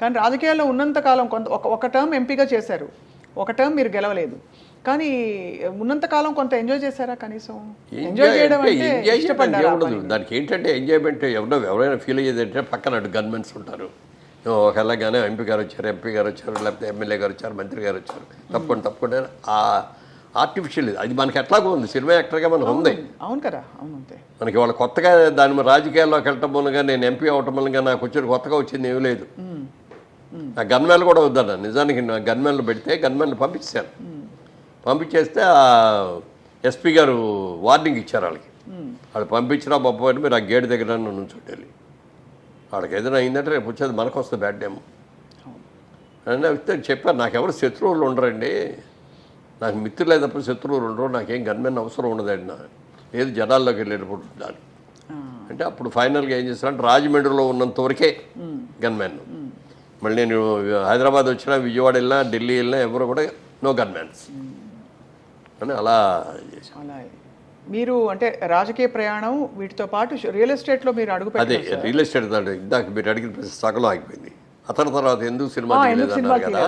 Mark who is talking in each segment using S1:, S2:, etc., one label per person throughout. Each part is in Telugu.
S1: కానీ రాజకీయాల్లో ఉన్నంత కాలం కొంత ఒక ఒక టర్మ్ ఎంపీగా చేశారు. ఒక టర్మ్ మీరు గెలవలేదు. కానీ ఉన్నంత కాలం కొంత ఎంజాయ్ చేశారా కనీసం? ఎంజాయ్ చేయడం అంటే ఇష్టపడ్డారా?
S2: దానికి ఏంటంటే ఎంజాయ్మెంట్ ఎవరో ఎవరైనా ఫీల్ అయ్యేది అంటే పక్కన అటు గన్మెన్స్ ఉంటారు. ఒకలాగానే ఎంపీ గారు వచ్చారు ఎంపీ గారు వచ్చారు లేకపోతే ఎమ్మెల్యే గారు వచ్చారు మంత్రి గారు వచ్చారు. తప్పకుండా తప్పకుండా. ఆ ఆర్టిఫిషియల్ ఇది. అది మనకి ఎట్లాగో ఉంది. సినిమా యాక్టర్గా మనకు ఉంది.
S1: అవును కదా. అవును అంతే.
S2: మనకి వాళ్ళ కొత్తగా దాని రాజకీయాల్లోకి వెళ్ళటం మూలంగా నేను ఎంపీ అవటం మూలంగా నాకు వచ్చిన కొత్తగా వచ్చింది ఏమీ లేదు. నా గన్మెన్లు కూడా వద్దన్న నిజానికి గన్మెన్లు పెడితే గన్మెన్లు పంపించాను పంపించేస్తే ఆ ఎస్పీ గారు వార్నింగ్ ఇచ్చారు వాళ్ళకి. వాళ్ళు పంపించినా పంపని మీరు ఆ గేట్ దగ్గర నుంచోటి వెళ్ళి. వాళ్ళకి ఏదైనా అయిందంటే రేపు వచ్చేది మనకు వస్తుంది బ్యాడ్ టైం అని వస్తే చెప్పారు నాకెవరు శత్రువులు ఉండరండి. నాకు మిత్రులే తప్ప శత్రువులు ఉండరు. నాకేం గన్మెన్ అవసరం ఉండదండి నా. లేదు జనాల్లోకి వెళ్ళేటప్పుడు
S1: ఆ,
S2: అంటే అప్పుడు ఫైనల్గా ఏం చేస్తానంటే రాజమండ్రిలో ఉన్నంత వరకే గన్మ్యాన్ మళ్ళీ నేను హైదరాబాద్ వచ్చినా విజయవాడ వెళ్ళినా ఢిల్లీ వెళ్ళినా ఎవరు కూడా నో గన్మ్యాన్స్ అని అలా చేశాను.
S1: మీరు అంటే రాజకీయ ప్రయాణం వీటితో పాటు రియల్ ఎస్టేట్లో మీరు అడుగు
S2: అదే రియల్ ఎస్టేట్ ఇందాక మీరు అడిగిన ప్రశ్న సగం ఆగిపోయింది. అతని తర్వాత ఎందుకు సినిమా కదా.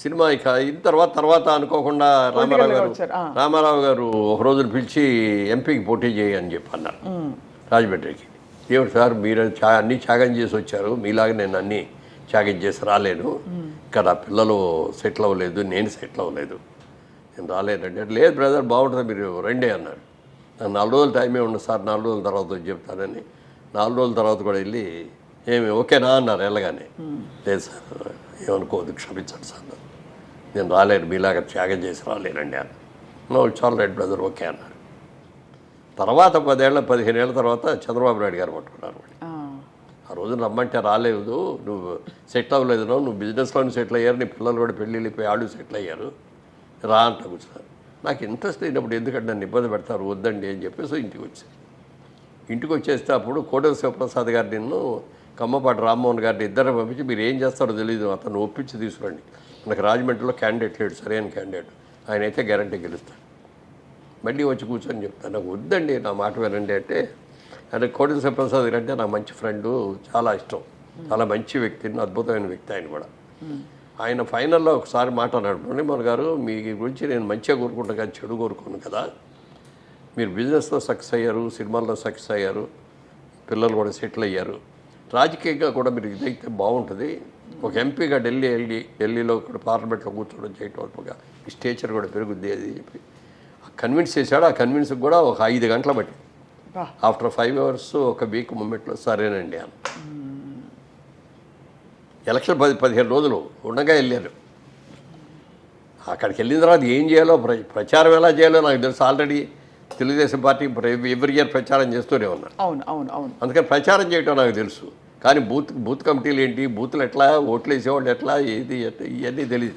S2: సినిమా ఇక అయిన తర్వాత తర్వాత అనుకోకుండా రామారావు గారు. రామారావు గారు ఒక రోజున పిలిచి ఎంపీకి పోటీ చేయి అని చెప్పి అన్నారు. రాజమండ్రికి. ఏమిటి సార్ మీరు చా అన్నీ త్యాగం చేసి వచ్చారు. మీలాగా నేను అన్నీ త్యాగం చేసి రాలేను. ఇక్కడ పిల్లలు సెటిల్ అవ్వలేదు నేను సెటిల్ అవ్వలేదు. నేను రాలేనంటే లేదు బ్రదర్ బాగుంటుంది మీరు రండి అన్నాడు నాకు నాలుగు రోజులు టైమే ఉండదు సార్ నాలుగు రోజుల తర్వాత వచ్చి చెప్తానని. నాలుగు రోజుల తర్వాత కూడా వెళ్ళి ఏమి ఓకేనా అన్నారు వెళ్ళగానే. లేదు సార్ ఏమనుకోవద్దు క్షమించండి సార్. నేను రాలేను మీలాగా త్యాగం చేసి రాలేనండి అన్నారు. నో చాలా రైట్ బ్రదర్ ఓకే అన్నారు. తర్వాత పదేళ్ళ పదిహేను ఏళ్ళ తర్వాత చంద్రబాబు నాయుడు గారు పట్టుకున్నారు.
S1: ఆ,
S2: రోజు రమ్మంటే రాలేదు. నువ్వు సెటిల్ అవ్వలేదు నువ్వు బిజినెస్లోనే సెటిల్ అయ్యారు నీ పిల్లలు కూడా పెళ్ళి వెళ్ళిపోయి వాళ్ళు సెటిల్ అయ్యారు. రా అంట కూర్చున్నారు. నాకు ఇంట్రెస్ట్ అయినప్పుడు ఎందుకంటే నన్ను ఇబ్బంది పెడతారు వద్దండి అని చెప్పేసి ఇంటికి వచ్చాను ఇంటికి వచ్చేస్తే అప్పుడు కోటేశ్వర శివప్రసాద్ గారు నిన్ను కమ్మపాటి రామ్మోహన్ గారిని ఇద్దరు పంపించి మీరు ఏం చేస్తారో తెలియదు అతను ఒప్పించి తీసుకురండి. మనకు రాజమండ్రిలో క్యాండిడేట్ లేడు సరైన క్యాండిడేట్ ఆయన అయితే గ్యారంటీ గెలుస్తాడు. మళ్ళీ వచ్చి కూర్చొని చెప్తాను నాకు వద్దండి నా మాట వినండి అంటే అంటే కోటేశ్వర ప్రసాద్ గారు అంటే నా మంచి ఫ్రెండు చాలా ఇష్టం. చాలా మంచి వ్యక్తి అద్భుతమైన వ్యక్తి ఆయన కూడా. ఆయన ఫైనల్లో ఒకసారి మాట్లాడాడు అన్నాడు గారు మీ గురించి నేను మంచిగా కోరుకుంటాను కానీ చెడు కోరుకోను కదా. మీరు బిజినెస్లో సక్సెస్ అయ్యారు సినిమాల్లో సక్సెస్ అయ్యారు పిల్లలు కూడా సెటిల్ అయ్యారు. రాజకీయంగా కూడా మీరు ఇదైతే బాగుంటుంది. ఒక ఎంపీగా ఢిల్లీ వెళ్ళి ఢిల్లీలో కూడా పార్లమెంట్లో కూర్చోవడం చేయటం వల్ల ఈ స్టేచర్ కూడా పెరుగుద్ది అది చెప్పి. కన్విన్స్ చేశాడు ఆ కన్విన్స్ కూడా ఒక ఐదు గంటల బట్టి. ఆఫ్టర్ ఫైవ్ అవర్స్ ఒక వీక్ మూమెంట్లో సరేనండి అని ఎలక్షన్ పది పదిహేను రోజులు ఉండగా వెళ్ళారు. అక్కడికి వెళ్ళిన తర్వాత ఏం చేయాలో ప్ర- ప్రచారం ఎలా చేయాలో నాకు తెలుసు. Already Telugu Desam party every year ప్రచారం చేస్తూనే ఉన్నారు.
S1: అవును అవును అవును.
S2: అందుకని ప్రచారం చేయటం నాకు తెలుసు. కానీ బూత్ బూత్ కమిటీలు ఏంటి బూత్లు ఎట్లా ఓట్లు వేసేవాళ్ళు ఎట్లా ఏది ఇవన్నీ తెలియదు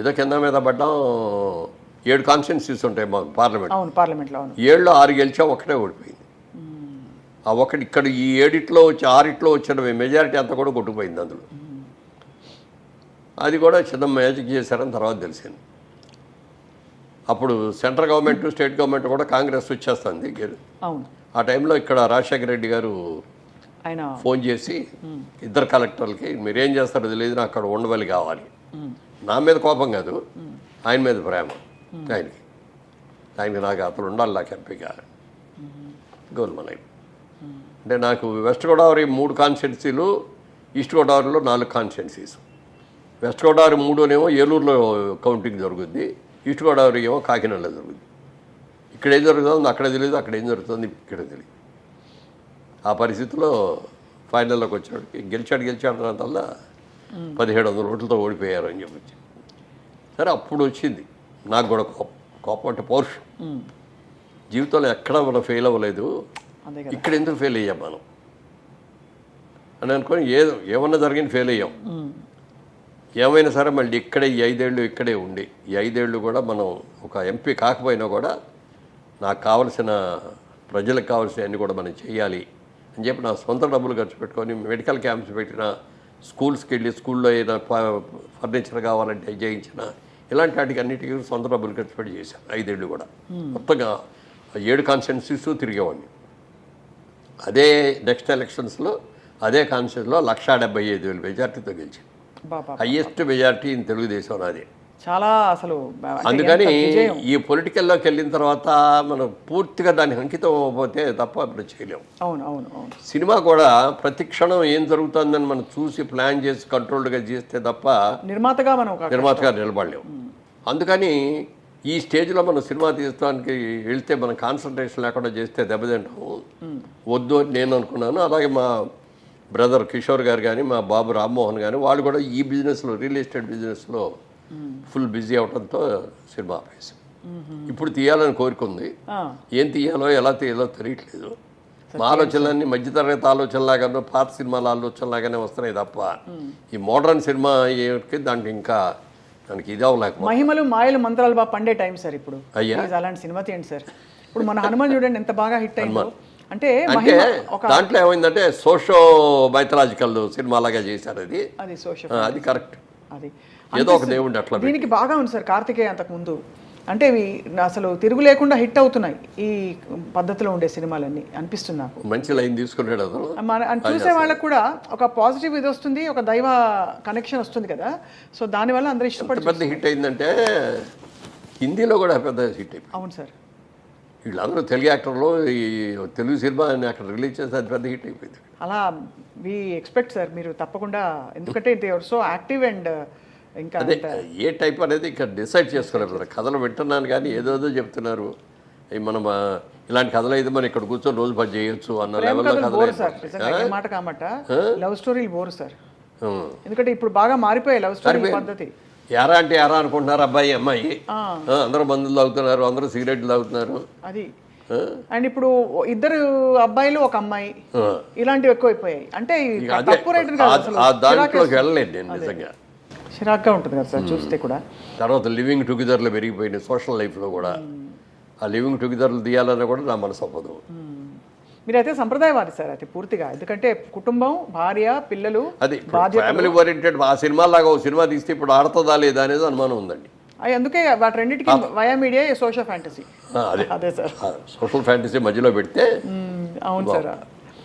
S2: ఏదో కింద మీద పడ్డాం ఏడు కాన్స్టిట్యున్సీస్ ఉంటాయి మాకు పార్లమెంట్
S1: అవును పార్లమెంట్లో అవును.
S2: ఏళ్ళు ఆరు గెలిచా ఒకటే ఓడిపోయింది. ఆ ఒకటి ఇక్కడ ఈ ఏడిట్లో వచ్చి ఆరిట్లో వచ్చిన మెజారిటీ అంతా కూడా కొట్టుకుపోయింది అందులో. అది కూడా చిన్న మ్యాజిక్ చేశారని తర్వాత తెలిసింది. అప్పుడు సెంట్రల్ గవర్నమెంట్ స్టేట్ గవర్నమెంట్ కూడా కాంగ్రెస్ వచ్చేస్తుంది. ఆ టైంలో ఇక్కడ రాజశేఖర రెడ్డి గారు
S1: ఆయన
S2: ఫోన్ చేసి ఇద్దరు కలెక్టర్లకి మీరేం చేస్తారో తెలియదు నాకు అక్కడ ఉండవల్లి కావాలి. నా మీద కోపం కాదు ఆయన మీద ప్రేమ. ఆయనకి ఆయనకి నాకు అతను ఉండాలి నాకు ఎంపీగా గోల్మలై అంటే నాకు వెస్ట్ గోదావరి మూడు కాన్స్టిట్యున్సీలు ఈస్ట్ గోదావరిలో నాలుగు కాన్స్టిట్యున్సీస్ వెస్ట్ గోదావరి మూడునేమో ఏలూరులో కౌంటింగ్ జరుగుద్ది ఈస్ట్ గోదావరి ఏమో కాకినాడలో జరుగుద్ది ఇక్కడ ఏం జరుగుతుందో అక్కడ తెలియదు అక్కడ ఏం జరుగుతుంది ఇక్కడ తెలియదు ఆ పరిస్థితిలో ఫైనల్లోకి వచ్చాడు గెలిచాడు గెలిచాడు అన్నదల్లా పదిహేడు వందల ఓట్లతో ఓడిపోయారు అని చెప్పొచ్చు. సరే అప్పుడు వచ్చింది. నాకు కూడా కోపం కోపం అంటే పౌరుషం. జీవితంలో ఎక్కడా మనం ఫెయిల్ అవ్వలేదు. ఇక్కడ ఎందుకు ఫెయిల్ అయ్యాం మనం? అని అనుకొని ఏదో ఏమన్నా జరిగింది ఫెయిల్ అయ్యాం. ఏమైనా సరే మళ్ళీ ఇక్కడే ఈ ఐదేళ్ళు ఇక్కడే ఉండి ఈ ఐదేళ్ళు కూడా మనం ఒక ఎంపీ కాకపోయినా కూడా నాకు కావలసిన ప్రజలకు కావాల్సిన అన్ని కూడా మనం చేయాలి అని చెప్పి నా సొంత డబ్బులు ఖర్చు పెట్టుకొని మెడికల్ క్యాంప్స్ పెట్టిన స్కూల్స్కి వెళ్ళి స్కూల్లో ఏదైనా ఫర్నిచర్ కావాలంటే చేయించిన ఇలాంటి వాటికి అన్నిటికీ సొంత డబ్బులు ఖర్చు పెట్టి చేశాను ఐదేళ్ళు కూడా. మొత్తంగా ఏడు కాన్స్టిట్యున్సీస్ తిరిగేవాడిని. అదే నెక్స్ట్ ఎలక్షన్స్లో అదే కాన్స్టిట్యూన్లో లక్షా డెబ్బై ఐదు వేలు మెజార్టీతో గెలిచింది
S1: బాబా
S2: హయ్యెస్ట్ మెజార్టీ ఇన్ తెలుగుదేశం నాది.
S1: చాలా అసలు
S2: అందుకని ఈ పొలిటికల్లోకి వెళ్ళిన తర్వాత మనం పూర్తిగా దానికి అంకితం అవ్వకపోతే తప్ప ఇప్పుడు చేయలేము
S1: అవును అవును అవును.
S2: సినిమా కూడా ప్రతి క్షణం ఏం జరుగుతుందని మనం చూసి ప్లాన్ చేసి కంట్రోల్డ్గా చేస్తే తప్ప
S1: నిర్మాతగా మనం
S2: నిర్మాతగా నిలబడలేము అందుకని ఈ స్టేజ్లో మనం సినిమా తీయడానికి వెళ్తే మనం కాన్సన్ట్రేషన్ లేకుండా చేస్తే దెబ్బతింటాము వద్దు అని నేను అనుకున్నాను. అలాగే మా బ్రదర్ కిషోర్ గారు కానీ మా బాబు రామ్మోహన్ కానీ వాళ్ళు కూడా ఈ బిజినెస్లో రియల్ ఎస్టేట్ బిజినెస్లో ఫుల్ బిజీ అవడంతో సినిమా ఆపేసాం ఇప్పుడు తీయాలని కోరిక ఉంది.
S1: ఆ,
S2: ఏం తీయాలో ఎలా తీయాలో తెలియట్లేదు. మా ఆలోచనలన్నీ మధ్యతరగతి ఆలోచనలాగానో పాత సినిమాల ఆలోచనలాగానే వస్తున్నాయి తప్ప ఈ మోడర్న్ సినిమా ఏమిటి దానికి ఇంకా దానికి ఇది అవ్వలేకపోతే
S1: మహిమలు మాయలు మంత్రాలు బాగా పండే టైం సార్ ఇప్పుడు.
S2: అయ్యా.
S1: అలాంటి సినిమా తీయండి సార్. ఇప్పుడు మన హనుమాన్ చూడండి ఎంత బాగా హిట్ అయిందో. అంటే
S2: అంటే దాంట్లో ఏమైందంటే సోషో మైథలాజికల్ సినిమా లాగా చేశారు అది.
S1: అది సోషల్
S2: ఆ, అది కరెక్ట్.
S1: అది.
S2: ఏదో ఒక దేవుడిని అట్లా.
S1: దీనికి బాగా ఉంది సార్ కార్తికేయ అంతకు ముందు అంటే ఇవి అసలు తిరుగు లేకుండా హిట్ అవుతున్నాయి ఈ పద్ధతిలో ఉండే సినిమాలన్నీ అనిపిస్తుంది? నాకు
S2: మంచి లైన్ తీసుకున్నాడు
S1: మన చూసే వాళ్ళకు కూడా ఒక పాజిటివ్ ఇది వస్తుంది ఒక దైవ కనెక్షన్ వస్తుంది కదా. సో దానివల్ల అందరూ ఇష్టపడి
S2: పెద్ద హిట్ అయిందంటే హిందీలో కూడా పెద్ద హిట్ అయిపోయింది.
S1: అవును సార్.
S2: వీళ్ళందరూ తెలుగు యాక్టర్లు ఈ తెలుగు సినిమా అక్కడ రిలీజ్ చేస్తే అది పెద్ద హిట్ అయిపోయింది.
S1: అలా వి ఎక్స్పెక్ట్ సార్ మీరు తప్పకుండా ఎందుకంటే they are so active and ఇంకా
S2: అదే ఏ టైప్ అనేది ఇక్కడ డిసైడ్ చేసుకోలేదు కథలు వింటున్నాను కానీ ఏదోదో చెప్తున్నారు. మనం ఇలాంటి కథలు అయితే మనం ఇక్కడ కూర్చొని రోజు పని చేయొచ్చు అన్న లెవెల్లో
S1: కథలు మాట కామాట. లవ్ స్టోరీలు బోరు సార్. ఎందుకంటే ఇప్పుడు బాగా మారిపోయాయి లవ్ స్టోరీ పద్ధతి.
S2: ఎరా అంటే ఎరా అనుకుంటున్నారు అబ్బాయి అమ్మాయి. అందరూ మందులు తాగుతున్నారు అందరూ సిగరెట్లు తాగుతున్నారు.
S1: అది? అండ్ ఇప్పుడు ఇద్దరు అబ్బాయిలు ఒక అమ్మాయి. ఇలాంటివి ఎక్కువైపోయాయి. అంటే తప్పు
S2: దాంట్లోకి వెళ్ళలేదు నేను నిజంగా.
S1: చిరాగ్గా ఉంటుంది కదా సార్ చూస్తే కూడా.
S2: తర్వాత లివింగ్ టుగెదర్లో పెరిగిపోయినాయి సోషల్ లైఫ్లో కూడా. ఆ లివింగ్ టుగెదర్లు తీయాలన్నా కూడా నా మనసు అవ్వదు.
S1: మీరైతే సంప్రదాయవాది సార్ అయితే పూర్తిగా. ఎందుకంటే కుటుంబం భార్య పిల్లలు
S2: అది ఫ్యామిలీ ఓరియంటెడ్ ఆ సినిమా లాగా ఓ సినిమా తీస్తే ఇప్పుడు ఆడుతుందా లేదా అనేది అనుమానం ఉందండి.
S1: అవి అందుకే వాటి రెండింటికి వయా మీడియా సోషల్ ఫ్యాంటసీ
S2: అదే.
S1: అదే సార్.
S2: సోషల్ ఫ్యాంటసీ మధ్యలో పెడితే
S1: అవును సార్.